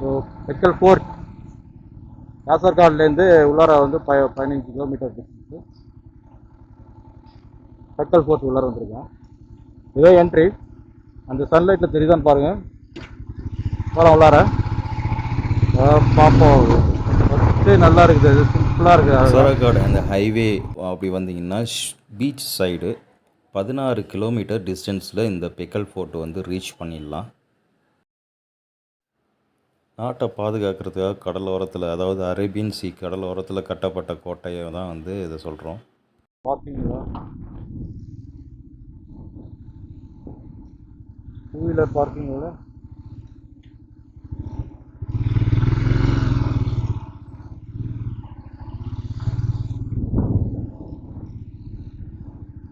So பெக்கல் fort காசர்காட்லேருந்து உள்ளார வந்து ப பதினஞ்சு கிலோமீட்டர் டிஸ்டன்ஸு பெக்கல் ஃபோர்ட் உள்ளார வந்திருக்கேன். இதோ என்ட்ரி அந்த சன்லைட்டில் தெரியுதான்னு பாருங்கள் போகலாம் உள்ளார. பார்ப்போம் ஃபஸ்ட்டு நல்லா இருக்குது. சிம்பிளாக இருக்குது. சோரக்காடு அந்த ஹைவே அப்படி வந்தீங்கன்னா பீச் சைடு பதினாறு கிலோமீட்டர் டிஸ்டன்ஸில் இந்த பெக்கல் ஃபோர்ட் வந்து ரீச் பண்ணிடலாம். நாட்டை பாதுகாக்கிறதுக்காக கடலோரத்தில் அதாவது அரேபியன் சி கடலோரத்தில் கட்டப்பட்ட கோட்டையை தான் வந்து இதை சொல்கிறோம் பார்க்கிங் டூ வீலர் பார்க்கிங்கோட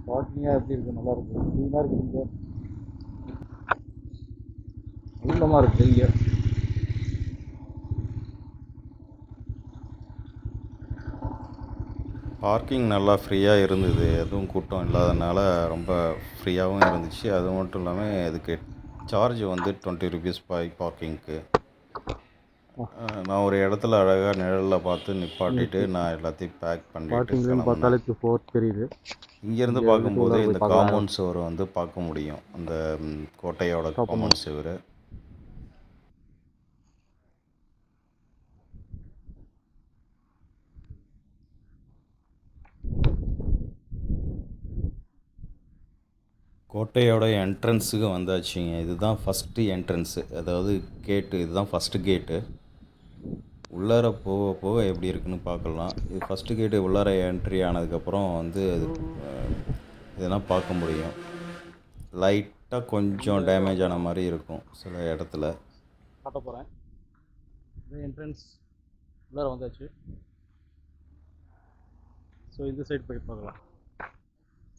பார்க்கிங்காக எப்படி இருக்கு? நல்லா இருக்கு. க்ளீனாக இருக்குது இங்கே. உள்ளமாக இருக்குது இங்கே. பார்க்கிங் நல்லா ஃப்ரீயாக இருந்தது. எதுவும் கூட்டம் இல்லாதனால ரொம்ப ஃப்ரீயாகவும் இருந்துச்சு. அது மட்டும் இல்லாமல் இதுக்கு சார்ஜ் வந்து டுவெண்ட்டி ருபீஸ் பாய் பார்க்கிங்க்கு நான் ஒரு இடத்துல அழகாக நிழலில் பார்த்து நிப்பாட்டிட்டு நான் எல்லாத்தையும் பேக் பண்ணிட்டு ஃபோர்த் தெரியுது இங்கேருந்து இங்க பார்க்கும்போது இந்த. காம்பவுண்ட் சுவரை வந்து பார்க்க முடியும். அந்த கோட்டையோட காம்பவுண்ட் சுவர் கோட்டையோட என்ட்ரன்ஸுக்கு வந்தாச்சுங்க. இதுதான் ஃபஸ்ட்டு என்ட்ரன்ஸு அதாவது கேட்டு இதுதான் ஃபஸ்ட்டு கேட்டு உள்ளார போக போக எப்படி இருக்குன்னு பார்க்கலாம். இது ஃபஸ்ட்டு கேட்டு உள்ளார என்ட்ரி ஆனதுக்கப்புறம் வந்து அது இதெல்லாம் பார்க்க முடியும். லைட்டாக கொஞ்சம் டேமேஜ் ஆன மாதிரி இருக்கும் சில இடத்துல. காட்ட போகிறேன் என்ட்ரன்ஸ் உள்ளார வந்தாச்சு. ஸோ இந்த சைடு போய் பார்க்கலாம்.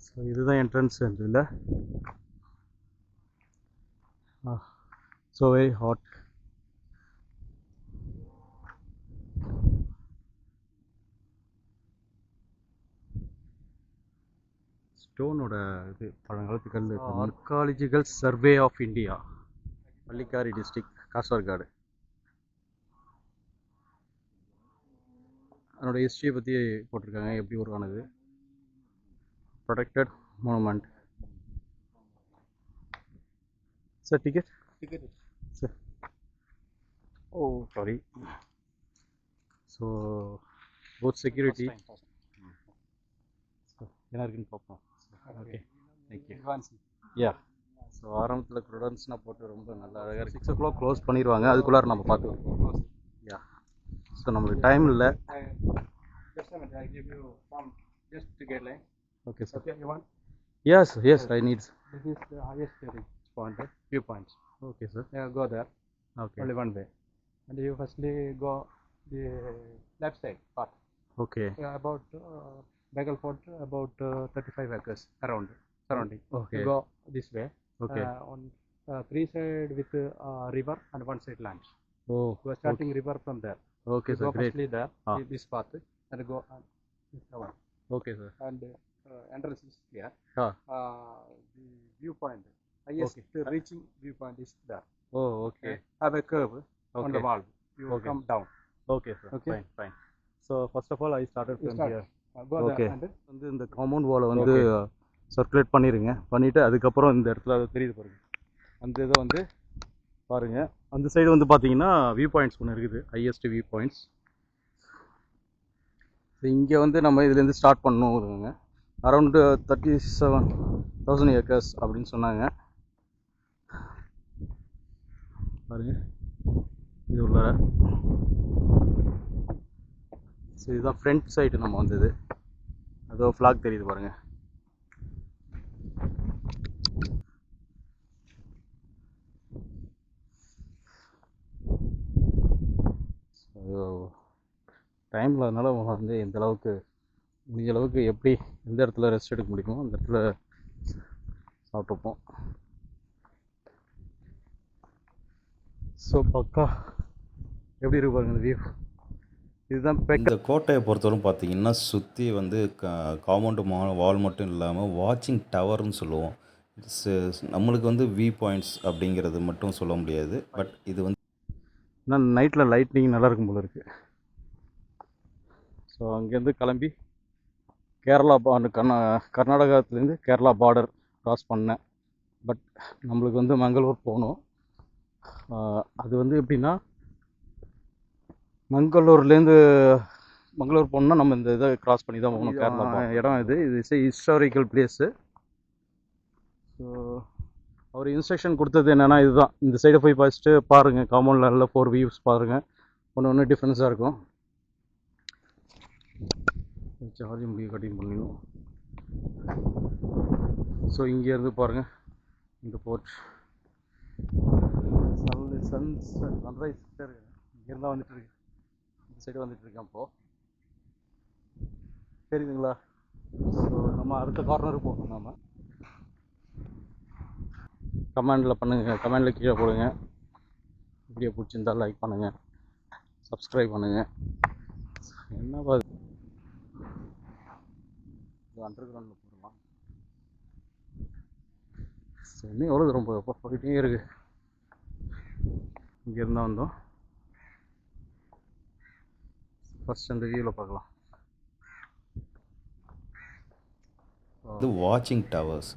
ஸோ இதுதான் என்ட்ரன்ஸ் இதில் ஸோ வெரி ஹாட் ஸ்டோனோட இது பழங்காலத்து கல் archaeological survey of India Pallikere district Kasaragod அதனோட ஹிஸ்ட்ரியை பற்றி போட்டிருக்காங்க எப்படி உருவானது? Protected monument sir ticket ticket sir oh sorry so both security என்ன இருக்குன்னு பார்ப்போம் ஓகே தேங்க்யூ யா ஸோ ஆரம்பத்தில் க்ரூடன்ஸ்னால் போட்டு ரொம்ப நல்லா அழகாக சிக்ஸ் ஓ கிளாக் க்ளோஸ் பண்ணிடுவாங்க அதுக்குள்ளார நம்ம பார்த்துக்கலாம் யா ஸோ நம்மளுக்கு டைம் இல்லை. Just a minute, I give you some just to Okay, sir. Okay, you want? Yes, yes, I need. This is the highest steering point, viewpoint. Okay, sir. Yeah, go there. Okay. Only one way. And you firstly go the left side part. Okay. Yeah, about uh, Bagelfort, about uh, 35 acres around surrounding. Okay. You go this way. Okay. Uh, on uh, three side with uh, river and one side land. Oh. You are starting okay. river from there. Okay, you sir. Go great. firstly there, ah. this path, and go on this one. Okay, sir. And uh, entrance is here. Ah Uh, the viewpoint, highest reaching viewpoint is there. Oh okay Have a curve on the Okay. wall. You will Okay. come down. Okay sir Okay. Fine fine so first of all I started from start. Here Uh, and வந்து இந்த compound வாலை வந்து circulate பண்ணிடுங்க பண்ணிவிட்டு அதுக்கப்புறம் இந்த இடத்துல அது தெரியுது பாருங்க அந்த இதை வந்து பாருங்க அந்த சைடு வந்து பார்த்தீங்கன்னா வியூ பாயிண்ட்ஸ் ஒன்று இருக்குது ஹையஸ்ட் வியூ பாயிண்ட்ஸ் இங்கே வந்து நம்ம இதுலேருந்து ஸ்டார்ட் பண்ணணுங்க around thirty seven thousand acres அப்படின்னு சொன்னாங்க. பாருங்க. இது உள்ளார ஸோ இதுதான் ஃப்ரண்ட் சைடு நம்ம வந்தது. அதோ ஃப்ளாக் தெரியுது பாருங்கள் டைம் இல்லாதனால வந்து எந்த அளவுக்கு முடிஞ்ச அளவுக்கு எப்படி எந்த இடத்துல ரெஸ்ட் எடுக்க முடியுமோ அந்த இடத்துல சாப்பிட்டுப்போம். ஸோ பக்கா எப்படி இருக்கு பாருங்க இந்த வியூ இதுதான் இந்த கோட்டையை பொறுத்தவரை பார்த்தீங்கன்னா சுற்றி வந்து காம்பவுண்டு மா வால் மட்டும் இல்லாமல் வாட்சிங் டவர்னு சொல்லுவோம். நம்மளுக்கு வந்து வியூ பாயிண்ட்ஸ் அப்படிங்கிறது மட்டும் சொல்ல முடியாது. பட் இது வந்து ஆனால் நைட்டில் லைட்னிங் நல்லா இருக்கும் போல இருக்குது ஸோ அங்கேருந்து கிளம்பி கேரளா பார்டர் கர்நா கர்நாடகாத்துலேருந்து கேரளா பார்டர் க்ராஸ் பண்ணேன். பட் நம்மளுக்கு வந்து மங்களூர் போகணும். அது வந்து எப்படின்னா மங்களூர்லேருந்து மங்களூர் போகணுன்னா நம்ம இந்த இதை கிராஸ் பண்ணி தான் போகணும் கேரளா இடம் இது. இது இஸ் ஹிஸ்டாரிக்கல் பிளேஸு ஸோ அவர் இன்ஸ்ட்ரக்ஷன் கொடுத்தது என்னென்னா இதுதான். இந்த சைடு போய் ஃபஸ்ட்டு பாருங்கள் காம்பவுண்டில் நல்ல ஃபோர் வியூஸ் பாருங்கள் ஒன்று ஒன்று டிஃப்ரென்ஸாக இருக்கும். சார்ஜ் முடிவு கட்டிங் பண்ணிடணும் ஸோ இங்கேருந்து பாருங்கள் இந்த போர்ட் சன் சன் சன்ரைஸ் இங்கேருந்து தான் வந்துட்டு இருக்கு. இந்த சைடு வந்துட்டு இருக்கேன் இப்போது தெரியுதுங்களா? ஸோ நம்ம அடுத்த கார்னருக்கு போகணும் நாம். கமெண்டில் பண்ணுங்கள் கமெண்டில் கீழே போடுங்க. வீடியோ பிடிச்சிருந்தா லைக் பண்ணுங்கள் சப்ஸ்கிரைப் பண்ணுங்கள் என்ன பார்த்து அண்டர் கிரவுண்டில் போடலாம். இன்னும் எவ்வளோ தூரம் போய் போயிட்டே இருக்கு. இங்கேருந்தா வந்தோம். ஃபஸ்ட் அந்த வியூவில் பார்க்கலாம். இது வாட்சிங் டவர்ஸ்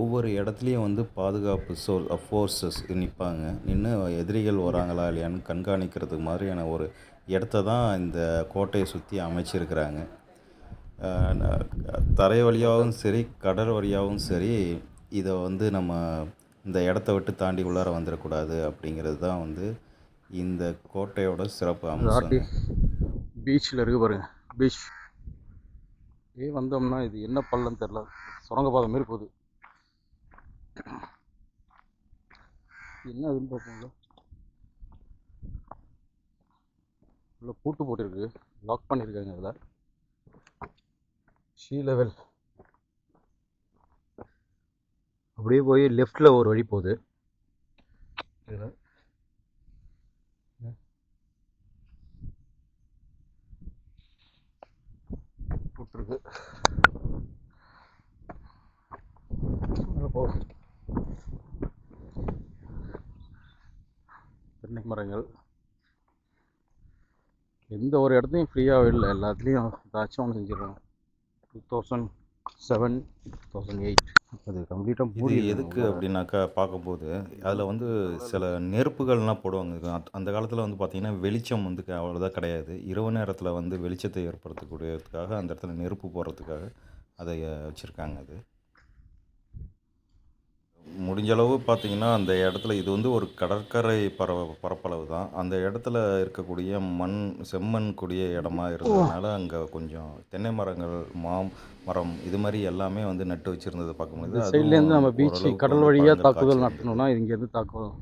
ஒவ்வொரு இடத்துலையும் வந்து பாதுகாப்பு சோல் ஃபோர்ஸஸ் uh, நிற்பாங்க நின்று எதிரிகள் வராங்களா இல்லையான்னு கண்காணிக்கிறதுக்கு மாதிரியான ஒரு இடத்த தான் இந்த கோட்டையை சுற்றி அமைச்சிருக்கிறாங்க. தரை வழியாகவும் சரி கடல் வழியாகவும் சரி இதை வந்து நம்ம இந்த இடத்த விட்டு தாண்டி உள்ளார வந்துடக்கூடாது அப்படிங்கிறது தான் வந்து இந்த கோட்டையோட சிறப்பு அம்சம் பீச்சில் இருக்கு பாருங்க. பீச். ஏ வந்தோம்னா இது என்ன பள்ளம் தெரில சுரங்கப்பாதை மாரி போகுது. என்ன அதுன்னு பார்ப்போம்ல. உள்ள பூட்டு போட்டிருக்கு. லாக் பண்ணியிருக்காங்க அதில் ஷீ லெவல் அப்படியே போய் லெஃப்டில் ஒரு வழி போகுது. இதில் போட்டிருக்கு. போ. தென்னை மரங்கள். எந்த ஒரு இடத்தையும் ஃப்ரீயாகவே இல்லை. எல்லாத்துலேயும் ஏதாச்சும் ஒன்று செஞ்சிடணும் two thousand seven two thousand eight அது கம்ப்ளீட்டாக மூடி எதுக்கு அப்படின்னாக்கா பார்க்கும்போது அதில் வந்து சில நெருப்புகள்லாம் போடுவாங்க. அந்த- காலத்தில் வந்து பார்த்திங்கன்னா வெளிச்சம் வந்து அவ்வளோதான் கிடையாது. இரவு நேரத்தில் வந்து வெளிச்சத்தை ஏற்படுத்தக்கூடியதுக்காக அந்த இடத்துல நெருப்பு போடுறதுக்காக அதை வச்சுருக்காங்க அது. முடிஞ்சளவு பார்த்தீங்கன்னா அந்த இடத்துல இது வந்து ஒரு கடற்கரை பர பரப்பளவு தான். அந்த இடத்துல இருக்கக்கூடிய மண் செம்மண் கூடிய இடமா இருந்ததுனால அங்கே கொஞ்சம் தென்னை மரங்கள் மாம் மரம் இது மாதிரி எல்லாமே வந்து நட்டு வச்சுருந்தது பார்க்க முடியுது. நம்ம பீச் கடல் வழியாக தாக்குதல் நடத்தணும்னா இங்கேருந்து தாக்குதல்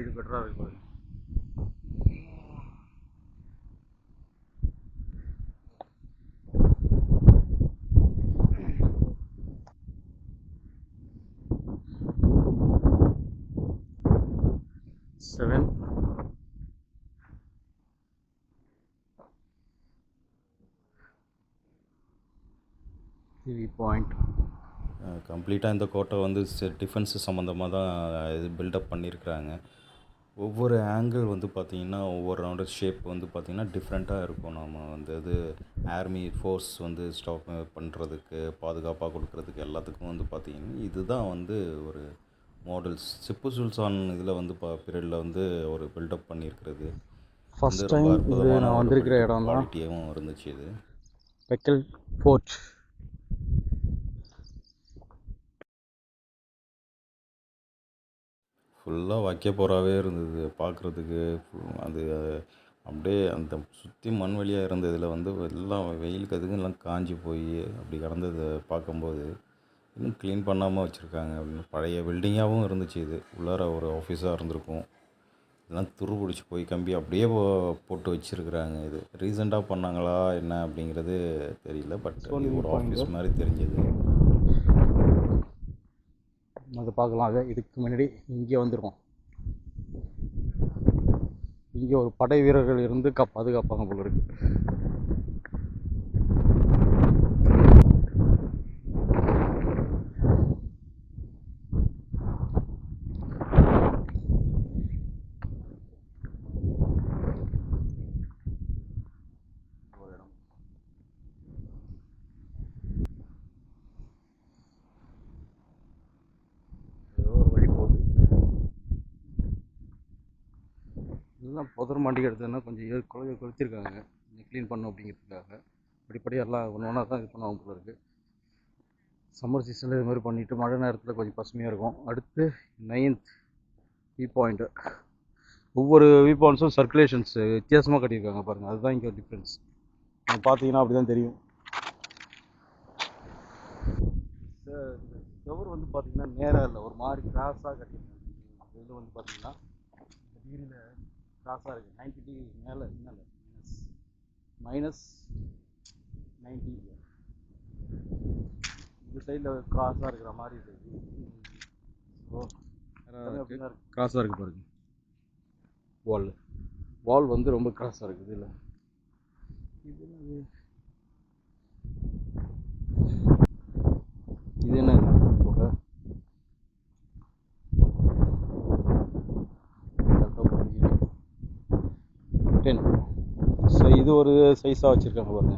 இது பெட்டராக இருக்குது 7 three point. கம்ப்ளீட்டாக இந்த கோட்டை வந்து டிஃபென்ஸ் சம்மந்தமாக தான் இது பில்டப் பண்ணியிருக்கிறாங்க. ஒவ்வொரு ஆங்கிள் வந்து பார்த்திங்கன்னா ஒவ்வொரு ரவுண்ட் ஷேப் வந்து பார்த்திங்கன்னா டிஃப்ரெண்ட்டாக இருக்கும். நம்ம வந்து இது ஆர்மி ஃபோர்ஸ் வந்து ஸ்டாப் பண்ணுறதுக்கு பாதுகாப்பாக கொடுக்குறதுக்கு எல்லாத்துக்கும் வந்து பார்த்திங்கன்னா இதுதான் வந்து ஒரு மாடல்ஸ் சிப்பு சுல்தான் இதில் வந்து பா பீரியடில் வந்து ஒரு பில்டப் பண்ணியிருக்கிறது. ரொம்ப டைம் இது நான் வந்திருக்கிற இடம் தான் quality-யாவும் இருந்துச்சு இது. பெக்கல் ஃபோர்ட் ஃபுல்லாக வைக்கப்போராவே இருந்தது. பார்க்குறதுக்கு அது அப்படியே அந்த சுற்றி மண் வெளியாக இருந்ததில் வந்து எல்லாம் வெயிலுக்கு அதுக்கும் எல்லாம் காஞ்சி போய் அப்படி கிடந்ததை பார்க்கும்போது இன்னும் க்ளீன் பண்ணாமல் வச்சுருக்காங்க அப்படின்னு. பழைய பில்டிங்காகவும் இருந்துச்சு இது. உள்ளார ஒரு ஆஃபீஸாக இருந்திருக்கும். இதெல்லாம் துரு பிடிச்சி போய் கம்பி அப்படியே போ- போட்டு வச்சுருக்குறாங்க இது. ரீசெண்டாக பண்ணாங்களா என்ன அப்படிங்கிறது தெரியல பட் ஒரு ஆஃபீஸ் மாதிரி தெரிஞ்சது. அதை பார்க்கலாம். அதை இதுக்கு முன்னாடி இங்கே வந்துருக்கோம். இங்கே ஒரு படை வீரர்கள் இருந்து கா பாதுகாப்பாங்க போல இருக்கு. எல்லாம் எடுத்ததுன்னா கொஞ்சம் ஏ- குழந்தை கொளுத்திருக்காங்க. கொஞ்சம் க்ளீன் பண்ணும் அப்படிங்கிறதுக்காக. படிப்படியாக எல்லாம் ஒன்று ஒன்றா தான் இது பண்ணுவாங்க போல இருக்குது சம்மர் சீசனில் இது மாதிரி பண்ணிவிட்டு மழை நேரத்தில் கொஞ்சம் பசுமையாக இருக்கும். அடுத்து நைன்த் வியூ பாயிண்ட்டு ஒவ்வொரு வியூ பாயிண்ட்ஸும் சர்க்குலேஷன்ஸ் வித்தியாசமாக கட்டியிருக்காங்க பாருங்கள் அதுதான் இங்கே டிஃப்ரென்ஸ் நீங்கள் பார்த்தீங்கன்னா அப்படி தான் தெரியும் சுவர் வந்து பார்த்தீங்கன்னா நேராக இல்லை. ஒரு மாதிரி கிராஸாக கட்டியிருக்காங்க. இதில் வந்து பார்த்தீங்கன்னா டிகிரியில் கிராஸாக இருக்குது நைன்டி டிகிரி மேலே மேலே மைனஸ் மைனஸ் நைன்டி இந்த சைடில் கிராஸாக இருக்கிற மாதிரி இருக்குது ஸோ கிராஸாக இருக்குது பாருங்க. வால் வால் வந்து ரொம்ப கிராஸாக இருக்குது என்னது இது என்ன புகை டென் ஸோ இது ஒரு சைஸாக வச்சுருக்காங்க பாருங்க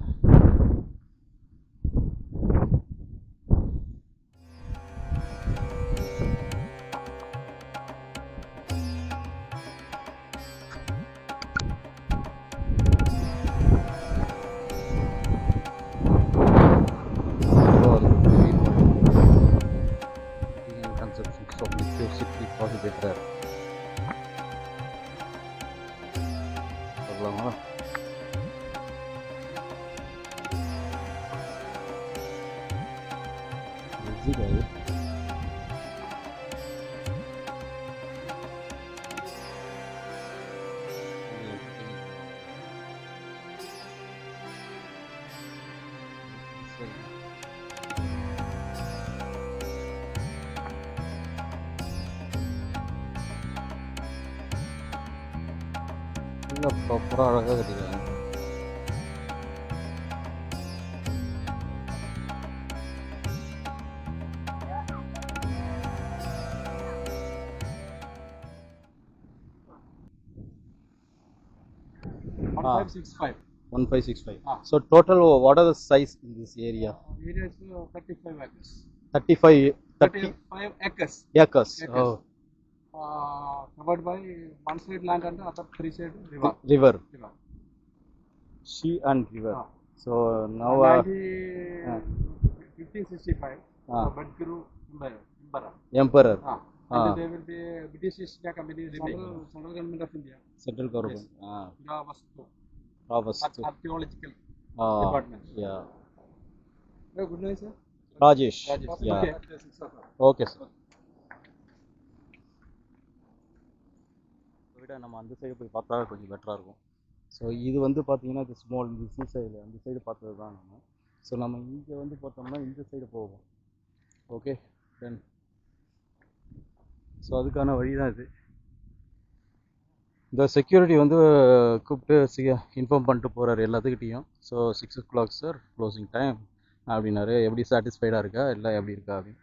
conceptions of electricity ずいぶん என்னப்பா புறா அழகாக தெரியும் 1565. 1565. Ah. So total, what are the size in this area? Area is uh, 35 acres. Thirty five. Thirty five acres. Acres. acres. Oh. Uh, covered by one side land and the other three side river. River. river. Sea and river. Ah. So now. Uh, 19, uh, 1565. Ah. ah. Emperor. Emperor. Ah. Ar- archaeological ah department. Yeah Oh, good night, sir. Rajesh yeah Okay. Okay sir விட நம்ம அந்த side போய் பார்த்தா கொஞ்சம் பெட்டராக இருக்கும். So இது வந்து பார்த்தீங்கன்னா இது ஸ்மால் இது சி சைடு அந்த சைடு பார்த்தது தான் நம்ம. ஸோ நம்ம இங்கே வந்து பார்த்தோம்னா இந்த சைடு போவோம். ஓகே தென் ஸோ அதுக்கான வழி தான் இது. இந்த செக்யூரிட்டி வந்து கூப்பிட்டு சி இன்ஃபார்ம் பண்ணிட்டு போகிறாரு எல்லாத்துக்கிட்டேயும். So six o'clock sir closing time அப்படின்னாரு. எப்படி சாட்டிஸ்ஃபைடாக இருக்கா? இல்லை எப்படி இருக்கா அப்படின்னு.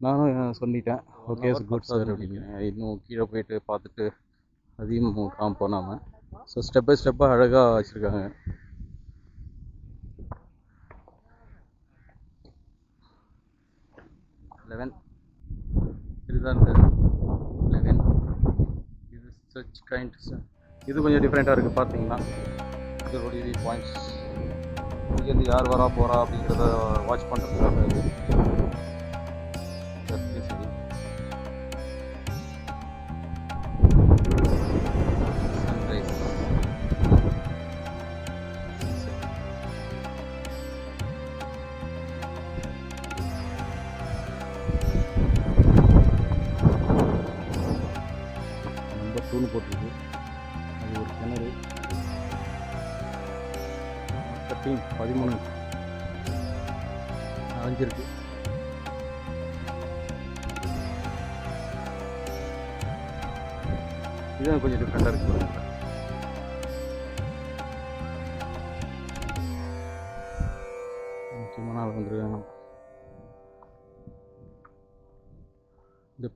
நானும் சொல்லிட்டேன். ஓகே குட் சார் அப்படின்னு. இன்னும் கீழே போயிட்டு பார்த்துட்டு அதையும் காம் போனாமல் ஸோ ஸ்டெப் பை ஸ்டெப்பாக அழகாக வச்சுருக்காங்க லெவன் இதுதான் இந்த லெவன் இது சச் கைண்ட் இது கொஞ்சம் டிஃப்ரெண்ட்டாக இருக்குது பார்த்தீங்கன்னா இதோடைய பாயிண்ட்ஸ் இங்கேருந்து யார் வரா போகிறா அப்படிங்கிறத வாட்ச் பண்ணுறதுக்காக இது. நம்பர் போட்டிருக்கு அது ஒரு கிணறு. தேர்ட்டீன் பதிமூணு அரைஞ்சிருக்கு இதுதான் கொஞ்சம் டிஃப்ரெண்ட்டாக இருக்குது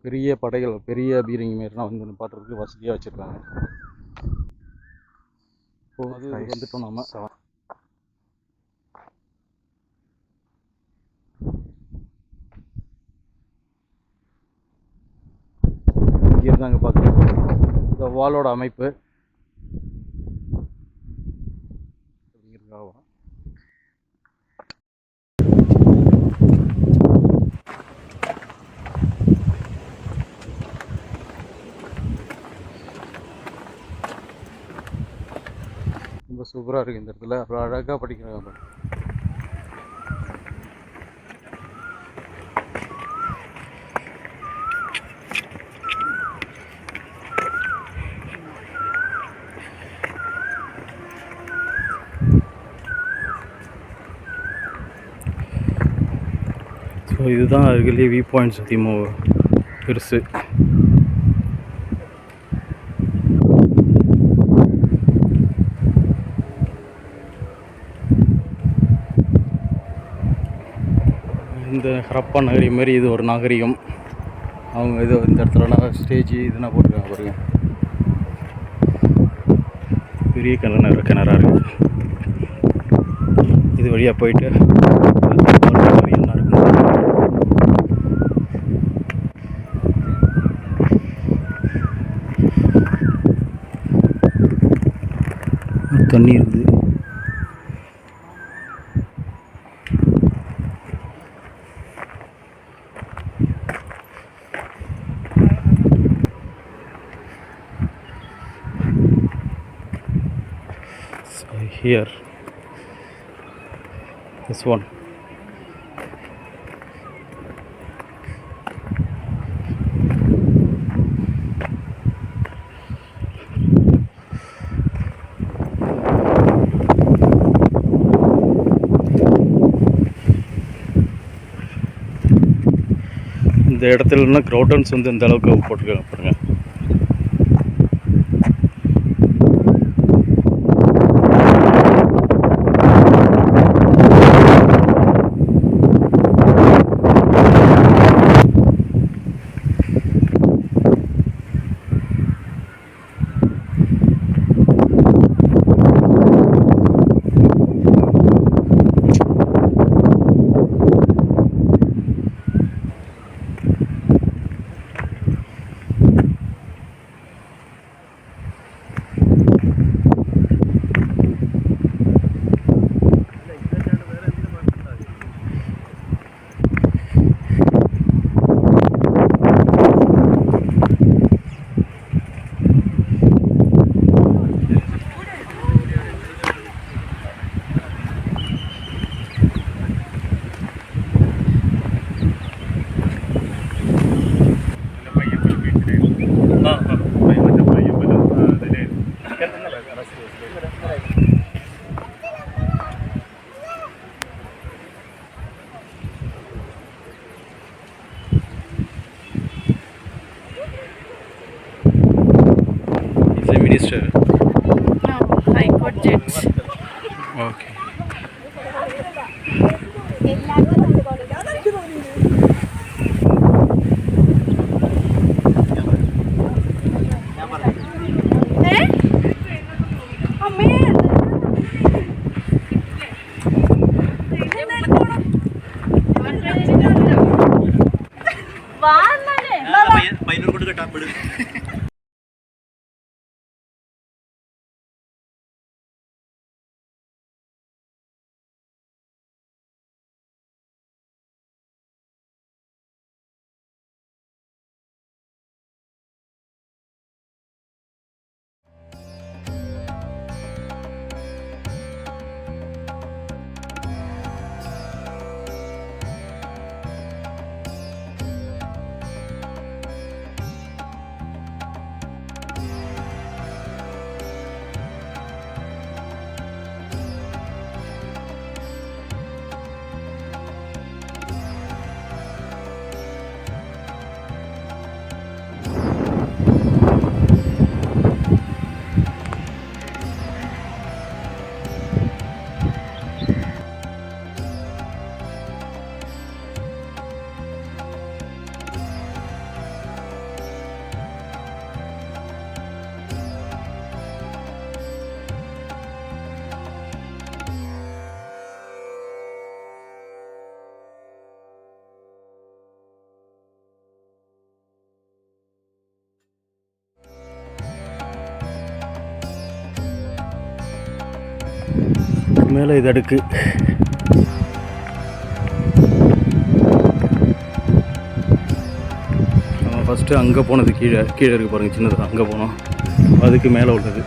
பெரிய படைகள் பெரிய பீரங்கி மாரிலாம் வந்து நிப்பாட்டுறதுக்கு வசதியாக வச்சுருக்காங்க. இப்போ அது வந்துட்டோம் நம்ம இங்கே இருந்தாங்க பார்க்குறோம் இந்த வாலோட அமைப்பு. சூப்பராக இருக்குது இந்த இடத்துல. அப்புறம் அழகாக படிக்கிறாங்க ஸோ இதுதான் அதுக்குள்ளேயே வியூ பாயிண்ட்ஸ் அதிகமாக பெருசு இந்த ஹரப்பா நகரி மாதிரி இது ஒரு நாகரிகம் அவங்க இது இந்த இடத்துலலாம் ஸ்டேஜ் இதெல்லாம் போட்டிருக்காங்க பாருங்க. பெரிய கிணறு கிணறா இருக்குது இது வழியாக போயிட்டு என்ன இருக்கும் தண்ணி இருக்குது So here, this one. இந்த இடத்துலன்னா க்ரௌட்டன்ஸ் வந்து இந்த அளவுக்கு போட்டிருக்காங்க பாருங்க No, I got it. மேலே இது அடுக்கு. நம்ம ஃபஸ்ட்டு அங்கே போனது கீழே கீழே இருக்குது பாருங்கள் சின்னதாக அங்கே போனோம். அதுக்கு மேலே உள்ளது.